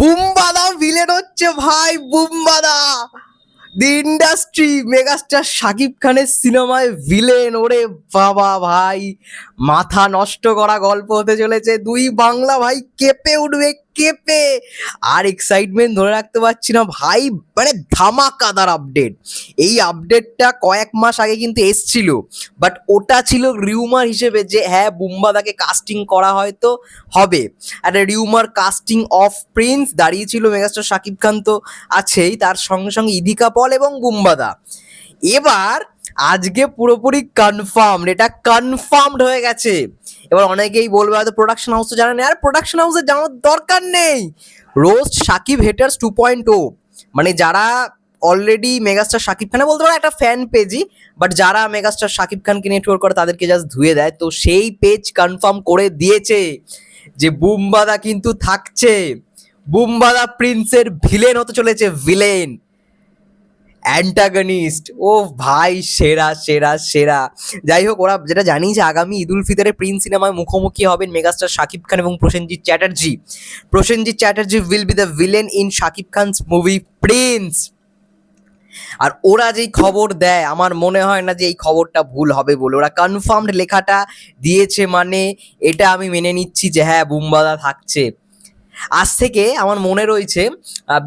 বুমবাদা villain হচ্ছে ভাই বুমবাদা দি। ইন্ডাস্ট্রি মেগাস্টার শাকিব খানের সিনেমায় ভিলেন ওরে বাবা ভাই। মাথা নষ্ট করা গল্প হতে চলেছে। দুই বাংলা ভাই কেঁপে উঠবে কেঁপে। আর এক্সাইটমেন্ট ধরে রাখতে পারছি না ভাই মানে ধামাকাদার আপডেট এই আপডেটটা কয়েক মাস আগে কিন্তু এসছিল বাট ওটা ছিল রিউমার হিসেবে যে হ্যাঁ বুম্বাদাকে কাস্টিং করা হয়তো হবে। একটা রিউমার কাস্টিং অফ প্রিন্স দাঁড়িয়েছিল মেগাস্টার শাকিব খান তো আছেই, তার সঙ্গে সঙ্গে ইদিকা পল এবং বুম্বাদা। এবার আজকে পুরোপুরি কনফার্মড এটা কনফার্মড হয়ে গেছে। এবার অনেকেই বলবে হয়তো প্রোডাকশন হাউস তো জানে না, আর প্রোডাকশন হাউসে জানার দরকার নেই। Roast Sakib haters two point o মানে যারা অলরেডি মেগাস্টার শাকিব খানে বলতে পারো একটা ফ্যান পেজই বাট যারা মেগাস্টার শাকিব খানকে নেটওয়ার্ক করে, তাদেরকে জাস্ট ধুয়ে দেয়। তো সেই পেজ কনফার্ম করে দিয়েছে যে বুমবাদা কিন্তু থাকছে। বুমবাদা প্রিন্সের ভিলেন হতে চলেছে ভিলেন অ্যান্টাগনিস্ট ও ভাই, সেরা সেরা সেরা। যাই হোক, ওরা যেটা জানি যে আগামী ঈদ উল ফিতরে প্রিন্স সিনেমায় মুখোমুখি হবেন মেগাস্টার শাকিব খান এবং Prosenjit Chatterjee. Prosenjit Chatterjee will be the villain in Shakib Khan's movie prince আর ওরা যেই খবর দেয়, আমার মনে হয় না যে এই খবরটা ভুল হবে বলে। ওরা কনফার্মড লেখাটা দিয়েছে মানে এটা আমি মেনে নিচ্ছি যে হ্যাঁ বুমবাদা থাকছে। আজ থেকে আমার মনে রয়েছে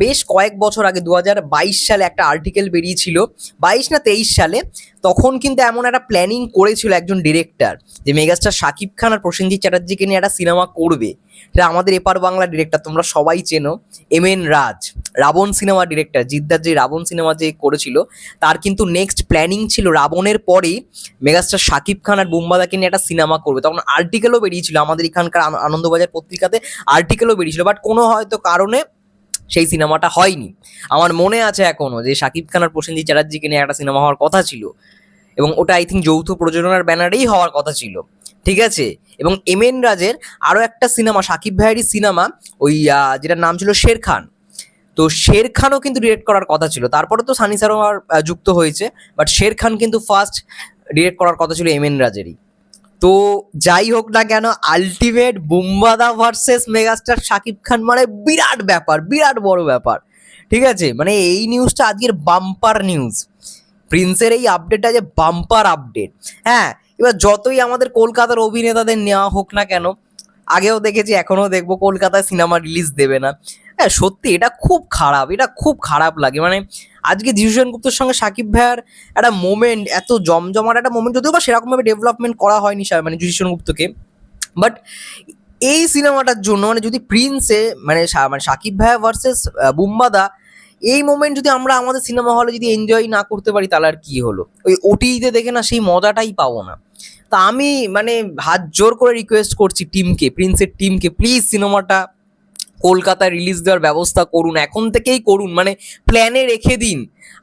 বেশ কয়েক বছর আগে, দুহাজার বাইশ সালে একটা আর্টিকেল বেরিয়েছিল, বাইশ না তেইশ সালে, তখন কিন্তু এমন একটা প্ল্যানিং করেছিল একজন ডিরেক্টর যে মেগাস্টার শাকিব খান আর প্রসেনজিৎ চ্যাটার্জিকে নিয়ে একটা সিনেমা করবে। এটা আমাদের এপার বাংলা ডিরেক্টর তোমরা সবাই চেনো M N Raj Raavan cinema director জিদ্দার যে রাবণ সিনেমা যে করেছিল, তার কিন্তু নেক্সট প্ল্যানিং ছিল রাবণের পরেই মেগাস্টার শাকিব খান আর বুম্বাদাকে নিয়ে একটা সিনেমা করবে। তখন আর্টিকেলও বেরিয়েছিল আমাদের এখানকার আনন্দবাজার পত্রিকাতে আর্টিকেলও বেরিয়েছিল বাট কোনো হয়তো কারণে সেই সিনেমাটা হয়নি। আমার মনে আছে এখনও যে শাকিব খান আর প্রসেনজিৎ চ্যাটার্জিকে নিয়ে একটা সিনেমা হওয়ার কথা ছিল, এবং ওটা আই থিঙ্ক যৌথ প্রযোজনার ব্যানারেই হওয়ার কথা ছিল। ঠিক আছে? এবং এম এন রাজের আরও একটা সিনেমা শাকিব ভাইয়েরই সিনেমা, ওই যেটার নাম ছিল শের খান। তো শের খানও কিন্তু ডিরেক্ট করার কথা ছিল। তারপরে তো সানি সারোয়ার যুক্ত হয়েছে বাট শের খান কিন্তু ফার্স্ট ডিরেক্ট করার কথা ছিল এম এন রাজেরই তো যাই হোক না কেন আলটিমেট বুম্বাদা ভার্সেস মেগাস্টার শাকিব খান মানে বিরাট ব্যাপার, বিরাট বড় ব্যাপার। ঠিক আছে? মানে এই নিউজটা আজকের বাম্পার নিউজ প্রিন্সের এই আপডেটটা যে বাম্পার আপডেট হ্যাঁ এবার যতই আমাদের কলকাতার অভিনেতাদের নেওয়া হোক না কেন, আগেও দেখেছি, এখনও দেখব, কলকাতায় সিনেমা রিলিজ দেবে না। হ্যাঁ সত্যি, এটা খুব খারাপ, এটা খুব খারাপ লাগে। মানে আজকে যিশু সেনগুপ্তর সঙ্গে সাকিব ভাইয়ার একটা মোমেন্ট এত জমজমার একটা মোমেন্ট যদিও বা সেরকমভাবে ডেভেলপমেন্ট করা হয়নি মানে যিশু গুপ্তকে বাট এই সিনেমাটার জন্য মানে যদি প্রিন্সে মানে মানে সাকিব ভাইয়া ভার্সেস বুম্বাদা, এই মোমেন্ট যদি আমরা আমাদের সিনেমা হলে যদি এনজয় না করতে পারি, তাহলে আর কী হলো? ওই ওটিতে দেখে না সেই মজাটাই পাবো না। তা আমি মানে হাত জোর করে রিকোয়েস্ট করছি টিমকে প্রিন্সের টিমকে প্লিজ সিনেমাটা কলকাতায় রিলিজ দেওয়ার ব্যবস্থা করুন, এখন থেকেই করুন মানে প্ল্যানে রেখে দিন।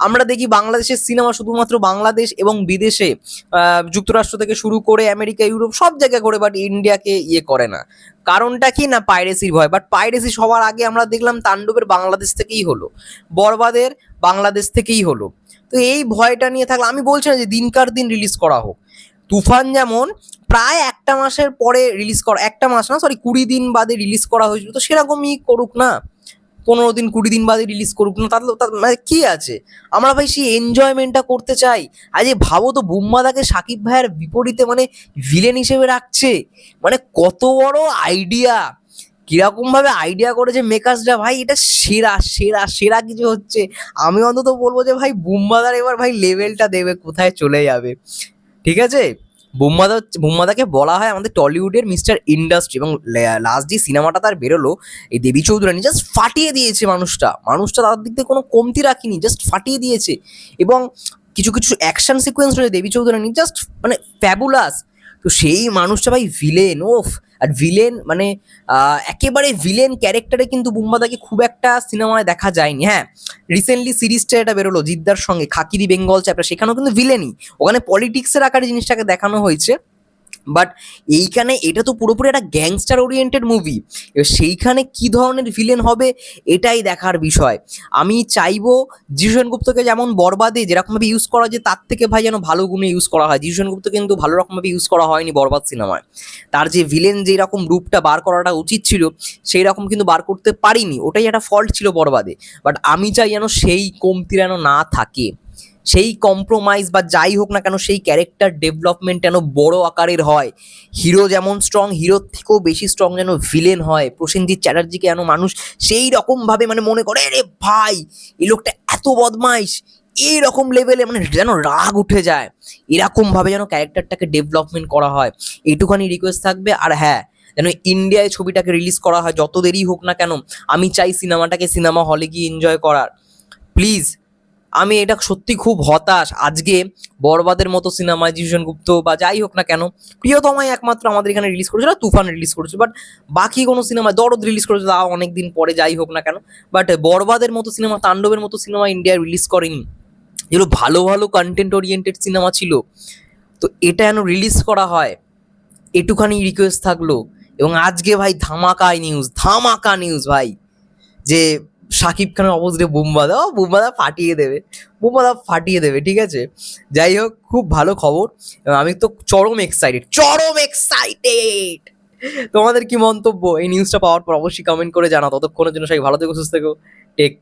আমরা দেখি বাংলাদেশের সিনেমা শুধুমাত্র বাংলাদেশ এবং বিদেশে যুক্তরাষ্ট্র থেকে শুরু করে আমেরিকা, ইউরোপ, সব জায়গায় করে বাট ইন্ডিয়াকে ইয়ে করে না। কারণটা কি? না পাইরেসির ভয়। বাট পাইরেসি সবার আগে আমরা দেখলাম তাণ্ডবের বাংলাদেশ থেকেই হলো। বরবাদের বাংলাদেশ থেকেই হলো। তো এই ভয়টা নিয়ে থাকলে, আমি বলছি না যে দিনকার দিন রিলিজ করা হোক। তুফান যেমন, প্রায় একটা মাসের পরে রিলিজ করা, একটা মাস না সরি কুড়ি দিন বাদে রিলিজ করা হয়েছিল। তো সেরকমই করুক না, পনেরো দিন, কুড়ি দিন বাদে রিলিজ করুক না, তাহলে মানে কি আছে? আমরা ভাই সেই এনজয়মেন্টটা করতে চাই। আজ ভাবো তো বুম্মাদাকে সাকিব ভাইয়ের বিপরীতে মানে ভিলেন হিসেবে রাখছে। মানে কত বড় আইডিয়া কীরকম ভাবে আইডিয়া করেছে মেকার্সরা ভাই, এটা সেরা সেরা সেরা কিছু হচ্ছে। আমি অন্তত বলব যে, ভাই, বুম্বাদার এবার ভাই লেভেলটা দেবে, কোথায় চলে যাবে? ঠিক আছে? বোম্মাদা, বোম্মাদাকে বলা হয় আমাদের টলিউডের মিস্টার ইন্ডাস্ট্রি এবং লাস্ট যে সিনেমাটা তার বেরোলো, এই দেবী চৌধুরানী জাস্ট ফাটিয়ে দিয়েছে মানুষটা। মানুষটা তার দিক থেকে কোনো কমতি রাখিনি জাস্ট ফাটিয়ে দিয়েছে। এবং কিছু কিছু অ্যাকশন সিকোয়েন্স রয়েছে দেবী চৌধুরানী জাস্ট মানে ফ্যাবুলাস তো সেই মানুষটা ভাই ভিলেন ওফ আর ভিলেন মানে একেবারে ভিলেন ক্যারেক্টারে কিন্তু বুম্বাদাকে খুব একটা সিনেমায় দেখা যায়নি। হ্যাঁ রিসেন্টলি সিরিজটা এটা বেরোলো, জিদ্দার সঙ্গে খাকিরি বেঙ্গল চ্যাপ্টার সেখানেও কিন্তু ভিলেনই ওখানে পলিটিক্সের আকারে জিনিসটাকে দেখানো হয়েছে। বাট এইখানে এটা তো পুরোপুরি একটা গ্যাংস্টার ওরিয়েন্টেড মুভি সেইখানে কি ধরনের ভিলেন হবে, এটাই দেখার বিষয়। আমি চাইব যিশু গুপ্তকে যেমন বরবাদে যেরকমভাবে ইউজ করা যে তার থেকে ভাই যেন ভালো গুণে ইউজ করা হয়। যিশু সেনগুপ্ত কিন্তু ভালো রকমভাবে ইউজ করা হয়নি বরবাদ সিনেমায়। তার যে ভিলেন যেই রকম রূপটা বার করাটা উচিত ছিল সেই রকম কিন্তু বার করতে পারিনি। ওটাই একটা ফল্ট ছিল বরবাদে। বাট আমি চাই যেন সেই কমতি যেন না থাকে। সেই কম্প্রোমাইজ বা যাই হোক না কেন সেই ক্যারেক্টার ডেভেলপমেন্ট যেন বড় আকারের হয়। হিরো যেমন স্ট্রং হিরোর থেকেও বেশি স্ট্রং যেন ভিলেন হয়। প্রসেনজিৎ চ্যাটার্জিকে যেন মানুষ সেই রকমভাবে মানে মনে করে রে ভাই, এই লোকটা এত বদমাইশ। এইরকম লেভেলে মানে যেন রাগ উঠে যায়। এরকমভাবে যেন ক্যারেক্টারটাকে ডেভেলপমেন্ট করা হয়। এইটুখানি রিকোয়েস্ট থাকবে। আর হ্যাঁ যেন ইন্ডিয়ায় ছবিটাকে রিলিজ করা হয়, যত দেরি হোক না কেন। আমি চাই সিনেমাটাকে সিনেমা হলে গিয়ে এনজয় করার। প্লিজ আমি এটা সত্যি খুব হতাশ। আজকে বরবাদের মতো সিনেমা জিশন গুপ্ত বা যাই হোক না কেন, প্রিয়তমাই একমাত্র আমাদের এখানে রিলিজ করেছিল তুফান রিলিজ করেছিল বাট বাকি কোনো সিনেমা দরদ রিলিজ করেছিল তাও অনেক দিন পরে যাই হোক না কেন বাট বরবাদের মতো সিনেমা তাণ্ডবের মতো সিনেমা ইন্ডিয়ায় রিলিজ করেনি। যেগুলো ভালো ভালো কন্টেন্ট ওরিয়েন্টেড সিনেমা ছিল। তো এটা যেন রিলিজ করা হয়, এটুখানি রিকোয়েস্ট থাকল। এবং আজকে ভাই ধামাকায় নিউজ ধামাকা নিউজ ভাই, যে শাকিব খানের অপোজিটে বুম্বাদা ও বুম্বাদা ফাটিয়ে দেবে বুম্বাদা ফাটিয়ে দেবে, ঠিক আছে? যাই হোক, খুব ভালো খবর। আমি তো চরম এক্সাইটেড চরম এক্সাইটেড তোমাদের কি মন্তব্য? এই নিউজটা পাওয়ার পর অবশ্যই কমেন্ট করে জানা ততক্ষণের জন্য সবাই ভালো থেকো, সুস্থ থেকো। টেক